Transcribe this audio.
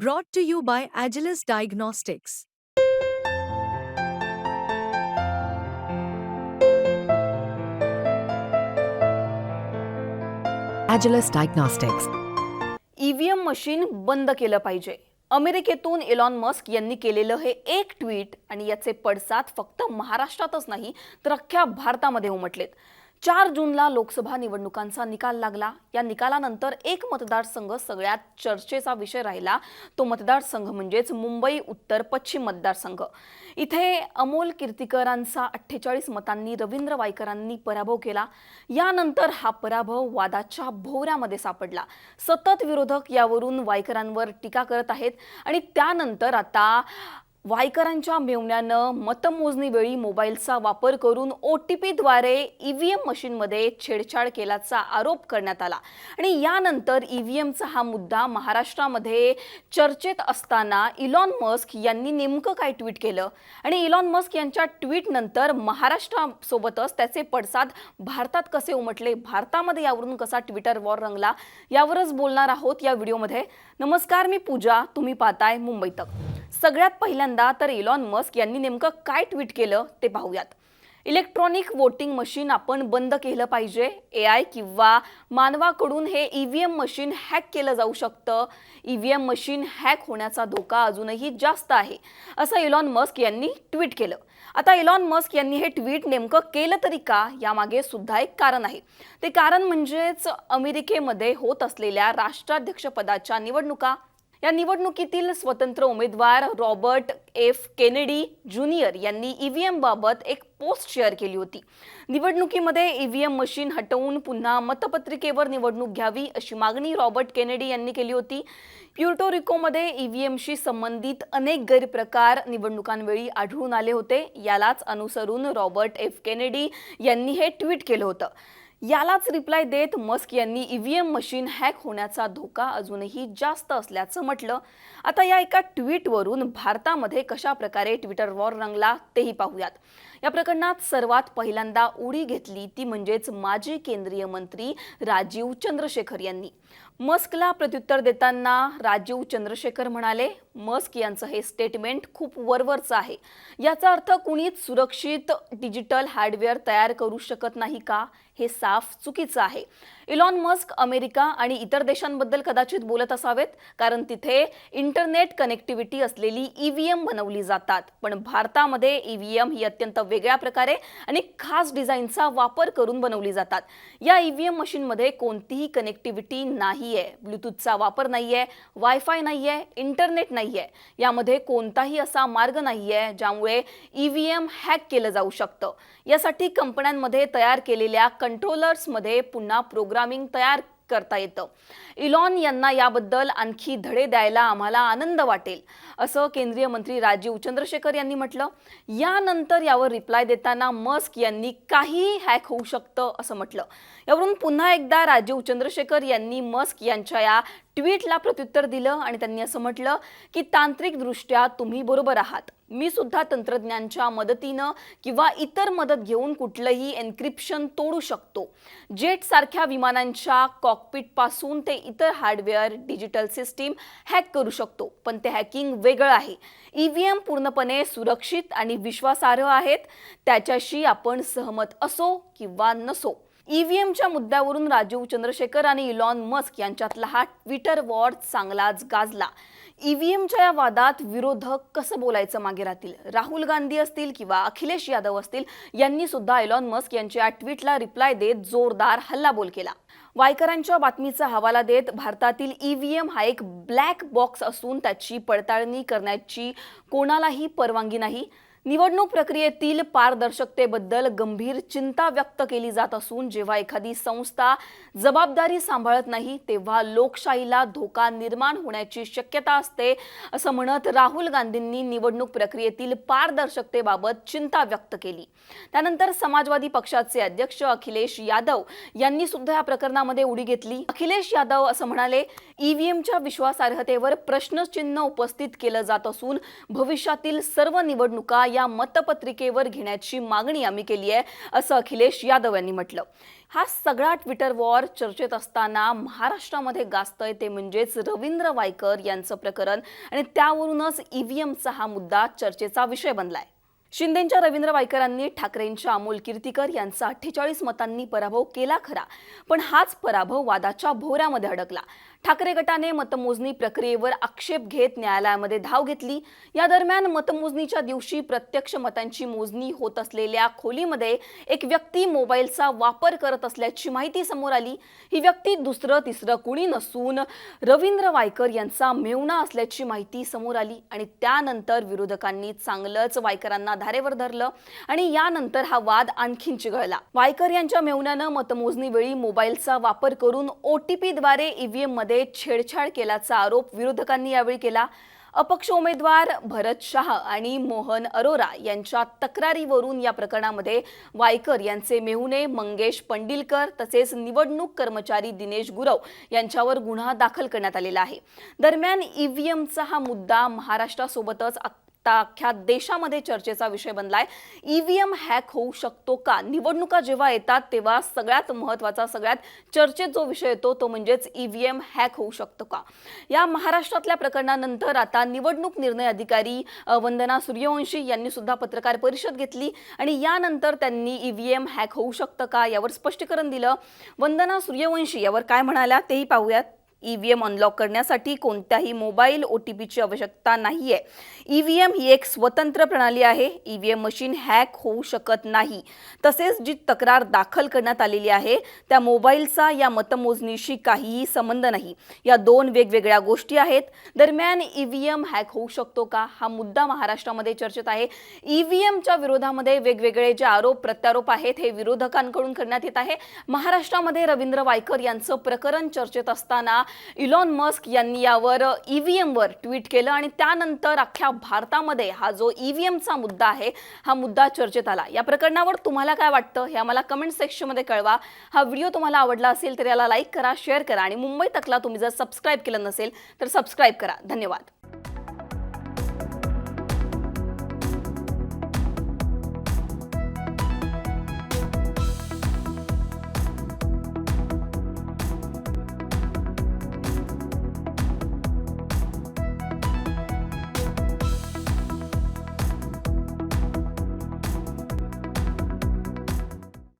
Brought to you by Agilus Diagnostics. Agilus Diagnostics. EVM machine बंद केलं पाहिजे अमेरिकेतून इलॉन मस्क यांनी केलेलं हे एक ट्विट आणि याचे पडसाद फक्त महाराष्ट्रातच नाही तर अख्ख्या भारतामध्ये उमटलेत चार जूनला लोकसभा निवडणुकांचा निकाल लागला. या निकालानंतर एक मतदारसंघ सगळ्यात चर्चेचा विषय राहिला. तो मतदारसंघ म्हणजेच मुंबई उत्तर पश्चिम मतदारसंघ. इथे अमोल कीर्तिकरांचा अठ्ठेचाळीस मतांनी रवींद्र वायकरांनी पराभव केला. यानंतर हा पराभव वादाच्या भोवऱ्यामध्ये सापडला. सतत विरोधक यावरून वायकरांवर टीका करत आहेत. आणि त्यानंतर आता वायकरांच्या मेवण्यानं मतमोजणीवेळी मोबाईलचा वापर करून ओ टी पीद्वारे ईव्हीएम मशीनमध्ये छेडछाड केल्याचा आरोप करण्यात आला. आणि यानंतर ईव्हीएमचा हा मुद्दा महाराष्ट्रामध्ये चर्चेत असताना इलॉन मस्क यांनी नेमकं काय ट्विट केलं? आणि इलॉन मस्क यांच्या ट्विटनंतर महाराष्ट्रासोबतच त्याचे पडसाद भारतात कसे उमटले? भारतामध्ये यावरून कसा ट्विटर वॉर रंगला? यावरच बोलणार आहोत या व्हिडिओमध्ये. नमस्कार मी पूजा. तुम्ही पाहताय मुंबई तक. सगळ्यात पहिल्यांदा तर इलॉन मस्क यांनी नेमकं काय ट्विट केलं ते पाहूयात. इलेक्ट्रॉनिक वोटिंग मशीन आपण बंद केलं पाहिजे. ए आय किंवा मानवाकडून हे E V M machine hack केलं जाऊ शकतं. E V M machine hack होण्याचा धोका अजूनही जास्त आहे असं इलॉन मस्क यांनी ट्विट केलं. आता इलॉन मस्क यांनी हे ट्विट नेमकं केलं तरी का यामागे सुद्धा एक कारण आहे. ते कारण म्हणजेच अमेरिकेमध्ये होत असलेल्या राष्ट्राध्यक्षपदाच्या निवडणुका या निवडणुकीतील स्वतंत्र उमेदवार रॉबर्ट एफ. केनेडी ज्युनियर यांनी ईव्हीएम बाबत एक पोस्ट शेअर केली होती. निवडणुकीमध्ये ईव्हीएम मशीन हटवून पुन्हा मतपत्रिकेवर निवडणूक घ्यावी अशी मागणी रॉबर्ट केनेडी यांनी केली होती. प्युर्टोरिकोमध्ये ईव्हीएमशी संबंधित अनेक गैरप्रकार निवडणुकांवेळी आढळून आले होते. यालाच अनुसरून रॉबर्ट एफ. केनेडी यांनी हे ट्विट केलं होतं. यालाच रिप्लाय देत मस्क यांनी ईव्हीएम मशीन हॅक होण्याचा धोका अजूनही जास्त असल्याचं म्हटलं. आता या एका ट्विटवरून भारतामध्ये कशा प्रकारे ट्विटर वॉर रंगला तेही पाहूयात. या प्रकरणात सर्वात पहिल्यांदा उडी घेतली ती म्हणजेच माजी केंद्रीय मंत्री राजीव चंद्रशेखर यांनी. मस्कला प्रत्युत्तर देताना राजीव चंद्रशेखर म्हणाले मस्क यांचं हे स्टेटमेंट खूप वरवरचं आहे. याचा अर्थ कुणीच सुरक्षित डिजिटल हार्डवेअर तयार करू शकत नाही का? हे साफ चुकीचं आहे. इलॉन मस्क अमेरिका आणि इतर देशांबद्दल कदाचित बोलत असावेत कारण तिथे इंटरनेट कनेक्टिव्हिटी असलेली ईव्हीएम बनवली जातात. पण भारतामध्ये ईव्हीएम ही अत्यंत वेगळ्या प्रकारे आणि खास डिझाईनचा वापर करून बनवली जातात. या ईव्हीएम मशीनमध्ये कोणतीही कनेक्टिव्हिटी नाही. आहे ब्लूटूथचा वापर नाही आहे वायफाय नाही आहे इंटरनेट नाही आहे यामध्ये कोणताही असा मार्ग नाही आहे ज्यामुळे ईव्हीएम हॅक केलं जाऊ शकतं. यासाठी कंपन्यांमध्ये तयार केलेल्या कंट्रोलर्समध्ये पुन्हा प्रोग्रामिंग तयार करता येतं. इलॉन यांना याबद्दल आणखी धडे द्यायला आम्हाला आनंद वाटेल असं केंद्रीय मंत्री राजीव चंद्रशेखर यांनी म्हटलं. यानंतर यावर रिप्लाय देताना मस्क यांनी काही हॅक होऊ शकतं असं म्हटलं. यावरून पुन्हा एकदा राजीव चंद्रशेखर यांनी मस्क यांच्या या ट्विटला प्रत्युत्तर दिलं आणि त्यांनी असं म्हटलं की तांत्रिकदृष्ट्या तुम्ही बरोबर आहात. मी सुद्धा तंत्रज्ञांच्या मदतीनं किंवा इतर मदत घेऊन कुठलंही एन्क्रिप्शन तोडू शकतो. जेटसारख्या विमानांच्या कॉकपिटपासून ते इतर हार्डवेअर डिजिटल सिस्टीम हॅक करू शकतो पण ते हॅकिंग वेगळं आहे. ई व्ही एम पूर्णपणे सुरक्षित आणि विश्वासार्ह आहेत. त्याच्याशी आपण सहमत असो किंवा नसो. ईव्हीएमच्या मुद्द्यावरून राजीव चंद्रशेखर आणि इलॉन मस्क यांच्यातला हा ट्विटर वॉर चांगलाच गाजला. ईव्हीएमच्या या वादात विरोधक कसं बोलायचं मागे राहतील? राहुल गांधी असतील किंवा अखिलेश यादव असतील यांनी सुद्धा इलॉन मस्क यांच्या या ट्विटला रिप्लाय देत जोरदार हल्लाबोल केला. वायकरांच्या बातमीचा हवाला देत भारतातील ईव्हीएम हा एक ब्लॅक बॉक्स असून त्याची पडताळणी करण्याची कोणालाही परवानगी नाही. निवडणूक प्रक्रियेतील पारदर्शकतेबद्दल गंभीर चिंता व्यक्त केली जात असून जेव्हा एखादी संस्था जबाबदारी सांभाळत नाही तेव्हा लोकशाहीला धोका निर्माण होण्याची शक्यता असते असं म्हणत राहुल गांधींनी निवडणूक प्रक्रियेतील पारदर्शकतेबाबत चिंता व्यक्त केली. त्यानंतर समाजवादी पक्षाचे अध्यक्ष अखिलेश यादव यांनी सुद्धा या प्रकरणामध्ये उडी घेतली. अखिलेश यादव असं म्हणाले ईव्हीएमच्या विश्वासार्हतेवर प्रश्नचिन्ह उपस्थित केलं जात असून भविष्यातील सर्व निवडणुका या मतपत्रिकेवर घेण्याची मागणी आम्ही केली आहे असं अखिलेश यादव यांनी म्हटलं. हा सगळा ट्विटर वॉर चर्चेत असताना महाराष्ट्रामध्ये गाजतंय ते म्हणजेच रवींद्र वायकर यांचं प्रकरण आणि त्यावरूनच ईव्हीएमचा हा मुद्दा चर्चेचा विषय बनलाय. शिंदेच्या रवींद्र वायकरांनी ठाकरेंच्या अमोल कीर्तीकर यांचा अठ्ठेचाळीस मतांनी पराभव केला खरा पण हाच पराभव वादाच्या भोवऱ्यामध्ये अडकला. ठाकरे गटाने मतमोजणी प्रक्रियेवर आक्षेप घेत न्यायालयामध्ये धाव घेतली. या दरम्यान मतमोजणीच्या दिवशी प्रत्यक्ष मतांची मोजणी होत असलेल्या खोलीमध्ये एक व्यक्ती मोबाईलचा वापर करत असल्याची माहिती समोर आली. ही व्यक्ती दुसरं तिसरं कुणी नसून रवींद्र वायकर यांचा मेवणा असल्याची माहिती समोर आली आणि त्यानंतर विरोधकांनी चांगलंच वायकरांना धारेवर धरलं आणि यानंतर हा वाद आणखीन चिघळला. वायकर यांच्या मेवण्यानं मतमोजणी वेळी मोबाईलचा वापर करून ओटीपीद्वारे ईव्हीएम मध्ये छेडछाड केल्याचा आरोप विरोधकांनी यावेळी केला. अपक्ष उमेदवार भरत शाह आणि मोहन अरोरा यांच्या तक्रारीवरून या प्रकरणामध्ये वायकर यांचे मेहुणे मंगेश पंडिलकर तसेच निवडणूक कर्मचारी दिनेश गुरव यांच्यावर गुन्हा दाखल करण्यात आलेला आहे. दरम्यान ईव्हीएमचा हा मुद्दा महाराष्ट्रासोबतच आता अख्ख्या देशामध्ये चर्चेचा विषय बनलाय. ईव्हीएम हॅक होऊ शकतो का? निवडणुका जेव्हा येतात तेव्हा सगळ्यात महत्त्वाचा सगळ्यात चर्चेत जो विषय येतो तो म्हणजेच ईव्हीएम हॅक होऊ शकतो का? या महाराष्ट्रातल्या प्रकरणानंतर आता निवडणूक निर्णय अधिकारी वंदना सूर्यवंशी यांनी सुद्धा पत्रकार परिषद घेतली आणि यानंतर त्यांनी ईव्हीएम हॅक होऊ शकतं का? यावर स्पष्टीकरण दिलं. वंदना सूर्यवंशी यावर काय म्हणाल्या तेही पाहूयात. ईव्हीएम अनलॉक करण्यासाठी कोणत्याही मोबाईल ओ टी पीची आवश्यकता नाही आहे ईव्हीएम ही एक स्वतंत्र प्रणाली आहे. ईव्हीएम मशीन हॅक होऊ शकत नाही. तसेच जी तक्रार दाखल करण्यात आलेली आहे त्या मोबाईलचा या मतमोजणीशी काहीही संबंध नाही. या दोन वेगवेगळ्या गोष्टी आहेत. दरम्यान ईव्हीएम हॅक होऊ शकतो का? हा मुद्दा महाराष्ट्रामध्ये चर्चेत आहे. ईव्हीएमच्या विरोधामध्ये वेगवेगळे जे आरोप प्रत्यारोप आहेत हे विरोधकांकडून करण्यात येत आहे. महाराष्ट्रामध्ये रवींद्र वायकर यांचं प्रकरण चर्चेत असताना इलॉन मस्क यांनी यावर ईव्हीएमवर ट्विट केलं आणि त्यानंतर अख्ख्या भारतामध्ये हा जो ईव्हीएमचा मुद्दा आहे हा मुद्दा चर्चेत आला. या प्रकरणावर तुम्हाला काय वाटतं? हे आम्हाला कमेंट सेक्शनमध्ये कळवा. हा व्हिडिओ तुम्हाला आवडला असेल तर याला लाईक करा शेअर करा आणि मुंबई तकला तुम्ही जर सबस्क्राईब केलं नसेल तर सबस्क्राईब करा. धन्यवाद.